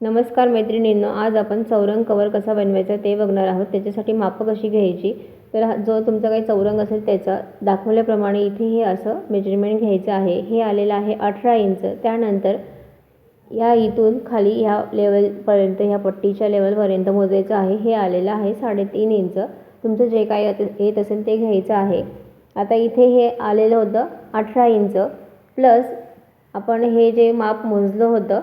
नमस्कार मैत्रिणींनो आज आपण चौरंग कवर कसा बनवायचा ते बघणार आहोत. त्याच्यासाठी मापं कशी घ्यायची. तर जो तुमचा काही चौरंग असेल त्याचा दाखवल्याप्रमाणे इथे हे असं मेजरमेंट घ्यायचं आहे. हे आलेलं आहे अठरा इंच. त्यानंतर या इथून खाली ह्या लेवलपर्यंत ह्या पट्टीच्या लेवलपर्यंत मोजायचं आहे. हे आलेलं आहे साडेतीन इंच. तुमचं जे काही येत असेल ते घ्यायचं आहे. आता इथे हे आलेलं होतं अठरा इंच. प्लस आपण हे जे माप मोजलं होतं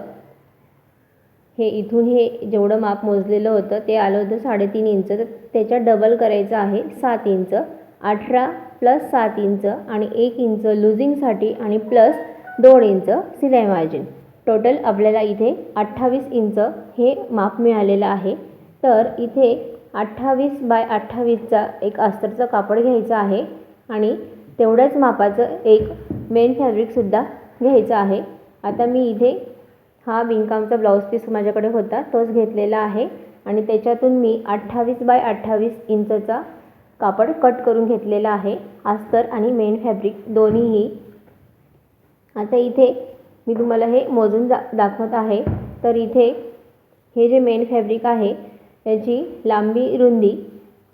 हे इथून हे जेवढं माप मोजलेलं होतं ते आलं होतं साडेतीन इंच. तर त्याच्या डबल करायचं आहे सात इंच अठरा प्लस सात इंच आणि एक इंच लुझिंगसाठी आणि प्लस दोन इंच सिलाई मार्जिन टोटल आपल्याला इथे अठ्ठावीस इंच हे माप मिळालेलं आहे. तर इथे अठ्ठावीस बाय अठ्ठावीसचा एक अस्तरचं कापड घ्यायचं आहे आणि तेवढ्याच मापाचं एक मेन फॅब्रिकसुद्धा घ्यायचं आहे. आता मी इथे हा विणकामचा ब्लाऊज पीस माझ्याकडे होता. तोच घेतलेला आहे आणि त्याच्यातून मी अठ्ठावीस बाय अठ्ठावीस इंचचा कापड कट करून घेतलेला आहे. अस्तर आणि मेन फॅब्रिक दोन्हीही. आता इथे मी तुम्हाला हे मोजून दा दाखवत आहे. तर इथे हे जे मेन फॅब्रिक आहे त्याची लांबी रुंदी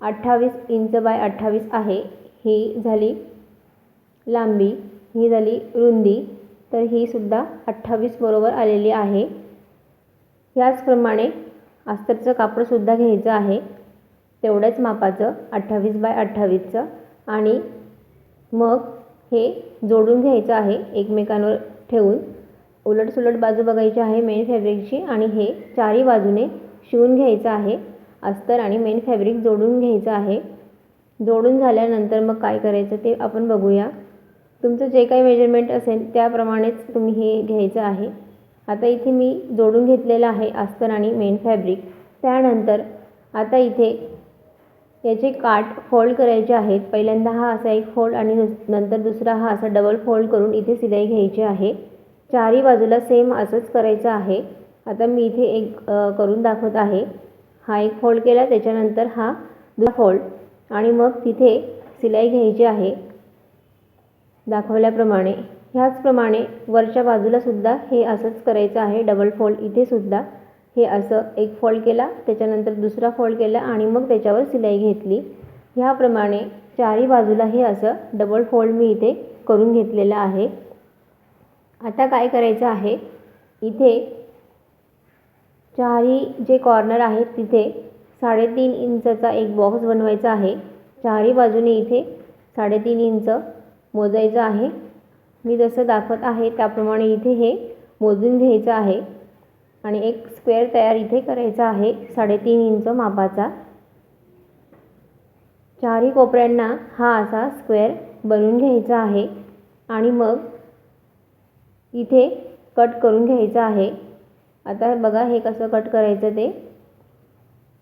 अठ्ठावीस इंच बाय अठ्ठावीस आहे. ही झाली लांबी ही झाली रुंदी. तर ही सुद्धा अठ्ठावीस बरोबर आलेली आहे. याचप्रमाणे अस्तरचं कापडसुद्धा घ्यायचं आहे. तेवढ्याच मापाचं अठ्ठावीस बाय अठ्ठावीसचं आणि मग हे जोडून घ्यायचं आहे एकमेकांवर ठेवून. उलटसुलट बाजू बघायची आहे मेन फॅब्रिकची आणि हे चारही बाजूने शिवून घ्यायचं आहे. अस्तर आणि मेन फॅब्रिक जोडून घ्यायचं आहे. जोडून झाल्यानंतर मग काय करायचं ते आपण बघूया. तुमचं जे काही मेजरमेंट असेल त्याप्रमाणेच तुम्ही हे घ्यायचं आहे. आता इथे मी जोडून घेतलेलं आहे अस्तर आणि मेन फॅब्रिक त्यानंतर आता इथे याचे काट फोल्ड करायचे आहेत. पहिल्यांदा हा असा एक फोल्ड आणि नंतर दुसरा हा असा डबल फोल्ड करून इथे सिलाई घ्यायची आहे. चारही बाजूला सेम असंच करायचं आहे. आता मी इथे एक करून दाखवत आहे. हा एक फोल्ड केला त्याच्यानंतर हा दुसरा फोल्ड आणि मग तिथे सिलाई घ्यायची आहे. दाखवल्याप्रमाणे. ह्याचप्रमाणे वरच्या बाजूलासुद्धा हे असंच करायचं आहे. डबल फोल्ड इथेसुद्धा हे असं एक फोल्ड केला त्याच्यानंतर दुसरा फोल्ड केला आणि मग त्याच्यावर सिलाई घेतली. ह्याप्रमाणे चारही बाजूला हे असं डबल फोल्ड मी इथे करून घेतलेलं आहे. आता काय करायचं आहे? इथे चारही जे कॉर्नर आहेत तिथे साडेतीन इंचचा एक बॉक्स बनवायचा आहे. चारही बाजूने इथे साडेतीन इंच मोजायचं आहे. मी जसं दाखवत आहे त्याप्रमाणे इथे हे मोजून घ्यायचं आहे. आणि एक स्क्वेअर तयार इथे करायचा आहे साडेतीन इंच मापाचा. चारही कोपऱ्यांना हा असा स्क्वेअर बनवून घ्यायचा आहे. आणि मग इथे कट करून घ्यायचं आहे. आता बघा हे कसं कट करायचं ते.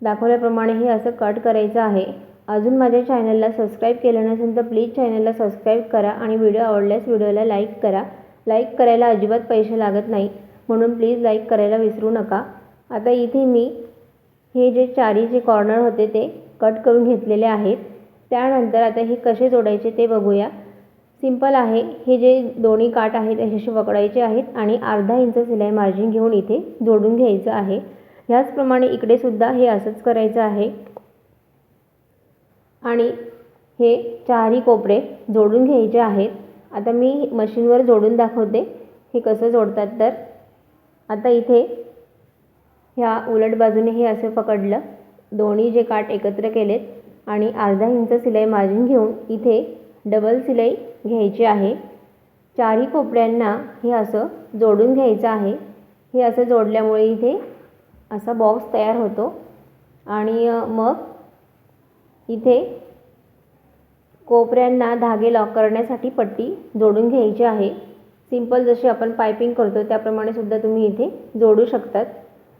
दाखवल्याप्रमाणे हे असं कट करायचं आहे. अजून माझ्या चॅनलला सबस्क्राईब केलं नसेल तर प्लीज चॅनलला सबस्क्राईब करा आणि व्हिडिओ आवडल्यास व्हिडिओला लाईक करा. लाईक करायला अजिबात पैसे लागत नाही म्हणून प्लीज लाईक करायला विसरू नका. आता इथे मी हे जे चारी जे कॉर्नर होते ते कट करून घेतलेले आहेत. त्यानंतर आता हे कसे जोडायचे ते बघूया. सिंपल आहे हे जे दोन्ही काठ आहेत असे पकडायचे आहेत आणि अर्धा इंच सिलाई मार्जिन घेऊन इथे जोडून घ्यायचं आहे. ह्याचप्रमाणे इकडे सुद्धा हे असंच करायचं आहे. आणि हे चारही कोपरे जोडून घ्यायचे आहेत. आता मी मशीनवर जोडून दाखवते. हे कसं जोडतात तर. आता इथे ह्या उलट बाजूने हे असं पकडलं. दोन्ही जे काठ एकत्र केलेत आणि अर्धा इंच सिलाई मार्जिन घेऊन इथे डबल सिलाई घ्यायची आहे. चारही कोपऱ्यांना हे असं जोडून घ्यायचं आहे. हे असं जोडल्यामुळे इथे असा बॉक्स तयार होतो. आणि मग इथे कोपऱ्यांना धागे लॉक करण्यासाठी पट्टी जोडून घ्यायची आहे. सिंपल जशी आपण पायपिंग करतो त्याप्रमाणे सुद्धा तुम्ही इथे जोडू शकतात.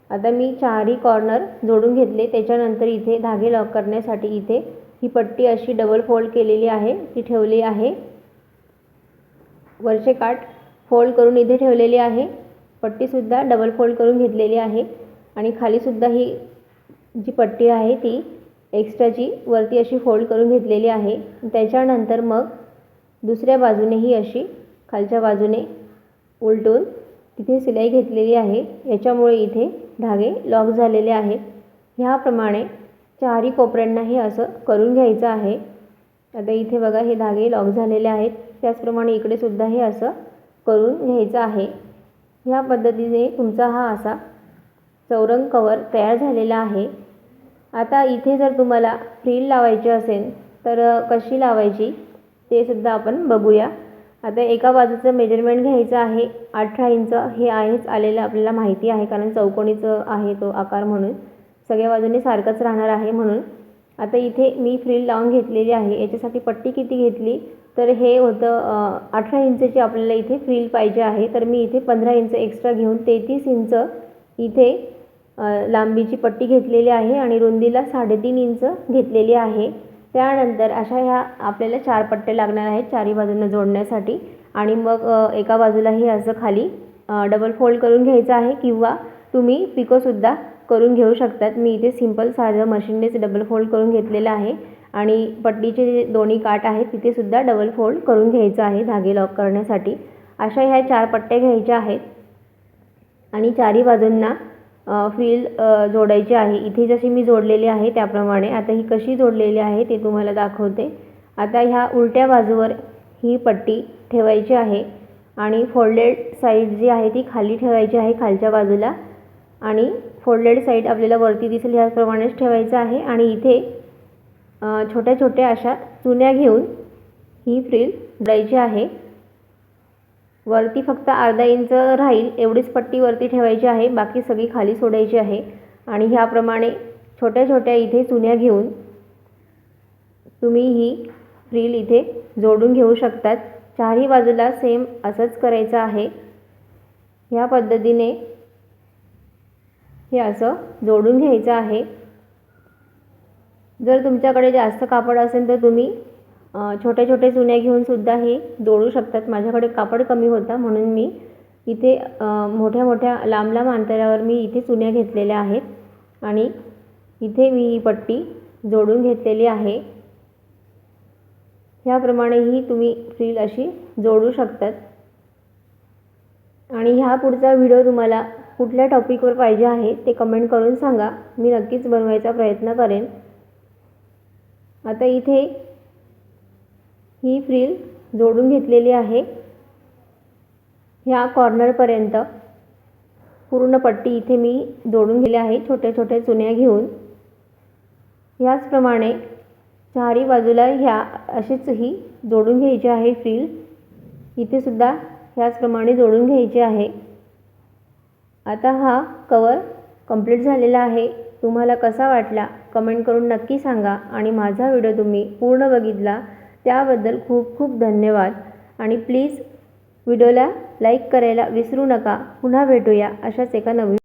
आता मी चारही कॉर्नर जोडून घेतले त्याच्यानंतर इथे धागे लॉक करण्यासाठी इथे ही पट्टी अशी डबल फोल्ड केलेली आहे ती ठेवली आहे. वरचे काठ फोल्ड करून इथे ठेवलेली आहे. पट्टीसुद्धा डबल फोल्ड करून घेतलेली आहे. आणि खालीसुद्धा ही जी पट्टी आहे ती एक्स्ट्राची वरती अशी फोल्ड करून घेतलेली आहे. त्याच्यानंतर मग दुसऱ्या बाजूनेही अशी खालच्या बाजूने उलटून तिथे सिलाई घेतलेली आहे. याच्यामुळे इथे धागे लॉक झालेले आहेत. ह्याप्रमाणे चारही कोपऱ्यांना हे असं करून घ्यायचं आहे. आता इथे बघा हे धागे लॉक झालेले आहेत. त्याचप्रमाणे इकडे सुद्धा हे असं करून घ्यायचं आहे. ह्या पद्धतीने तुमचा हा असा चौरंग कवर तयार झालेला आहे. आता इथे जर तुम्हाला फ्रील लावायची असेल तर कशी लावायची ते सुद्धा आपण बघूया. आता एका बाजूचं मेजरमेंट घ्यायचं आहे अठरा इंच हे आहेच आलेलं आपल्याला माहिती आहे कारण चौकोनीचं आहे तो आकार म्हणून. सगळ्या बाजूने सारखंच राहणार आहे म्हणून. आता इथे मी फ्रील लावून घेतलेली आहे याच्यासाठी पट्टी किती घेतली? तर हे होतं अठरा इंचची आपल्याला इथे फ्रील पाहिजे आहे. तर मी इथे पंधरा इंच एक्स्ट्रा घेऊन तेहतीस इंच इथे लांबीची पट्टी घेतलेली आहे आणि रुंदीला साडेतीन इंच घेतलेली आहे. त्यानंतर अशा ह्या आपल्याला चार पट्टे लागणार आहेत चारी बाजूंना जोडण्यासाठी. आणि मग एका बाजूला हे असं खाली डबल फोल्ड करून घ्यायचं आहे किंवा तुम्ही पिकोसुद्धा करून घेऊ शकतात. मी इथे सिंपल साधं मशीननेच डबल फोल्ड करून घेतलेलं आहे. आणि पट्टीचे जे दोन्ही काठ आहेत तिथेसुद्धा डबल फोल्ड करून घ्यायचं आहे धागे लॉक करण्यासाठी. अशा ह्या चार पट्ट्या घ्यायच्या आहेत. आणि चारी बाजूंना अ, फ्रील जोडायची आहे. इथे जशी मी जोडलेली आहे त्याप्रमाणे आता ही कशी जोडलेली आहे ते तुम्हाला दाखवते. आता ह्या उलट्या बाजूवर ही पट्टी ठेवायची आहे आणि फोल्डेड साईड जी आहे ती खाली ठेवायची आहे खालच्या बाजूला. आणि फोल्डेड साईड आपल्याला वरती दिसेल ह्याप्रमाणेच ठेवायचं आहे आणि इथे छोट्या छोट्या अशा चुन्या घेऊन ही फ्रील जोडायची आहे. वरती फक्त अर्धा इंच राहील एवढीच पट्टी वरती ठेवायची आहे बाकी सगळी खाली सोडायची आहे. आणि ह्याप्रमाणे छोट्या छोट्या इथे चुन्या घेऊन तुम्ही ही फ्रील इथे जोडून घेऊ शकतात. चारही बाजूला सेम असंच करायचं आहे. ह्या पद्धतीने हे असं जोडून घ्यायचं आहे. जर तुमच्याकडे जास्त कापड असेल तर तुम्ही छोटे छोटे चुन्या घेऊन सुद्धा हे जोडू शकतात. माझ्याकडे कापड कमी होता म्हणून मी इथे मोठ्या मोठ्या लांब लांब अंतरावर मी इथे चुन्या घेतलेल्या आहेत आणि इथे मी ही पट्टी जोडून घेतलेली आहे. ह्याप्रमाणे ही तुम्ही फ्रील अशी जोडू शकतात. आणि ह्या पुढचा व्हिडिओ तुम्हाला कुठल्या टॉपिकवर पाहिजे आहे ते कमेंट करून सांगा. मी नक्कीच बनवायचा प्रयत्न करेन. आता इथे ही फ्रील जोडून घेतलेली आहे. ह्या कॉर्नरपर्यंत पूर्ण पट्टी इथे मी जोडून गेली आहे छोट्या छोट्या चुन्या घेऊन. ह्याचप्रमाणे चारी बाजूला ह्या अशीच ही जोडून घ्यायची आहे फ्रील. इथे सुद्धा ह्याचप्रमाणे जोडून घ्यायची आहे. आता हा कवर कंप्लीट झालेला आहे. तुम्हाला कसा वाटला कमेंट करून नक्की सांगा आणि माझा व्हिडिओ तुम्ही पूर्ण बघितला त्याबद्दल खूप खूप धन्यवाद. आणि प्लीज व्हिडिओला लाईक करायला विसरू नका. पुन्हा भेटूया अशाच एका नवीन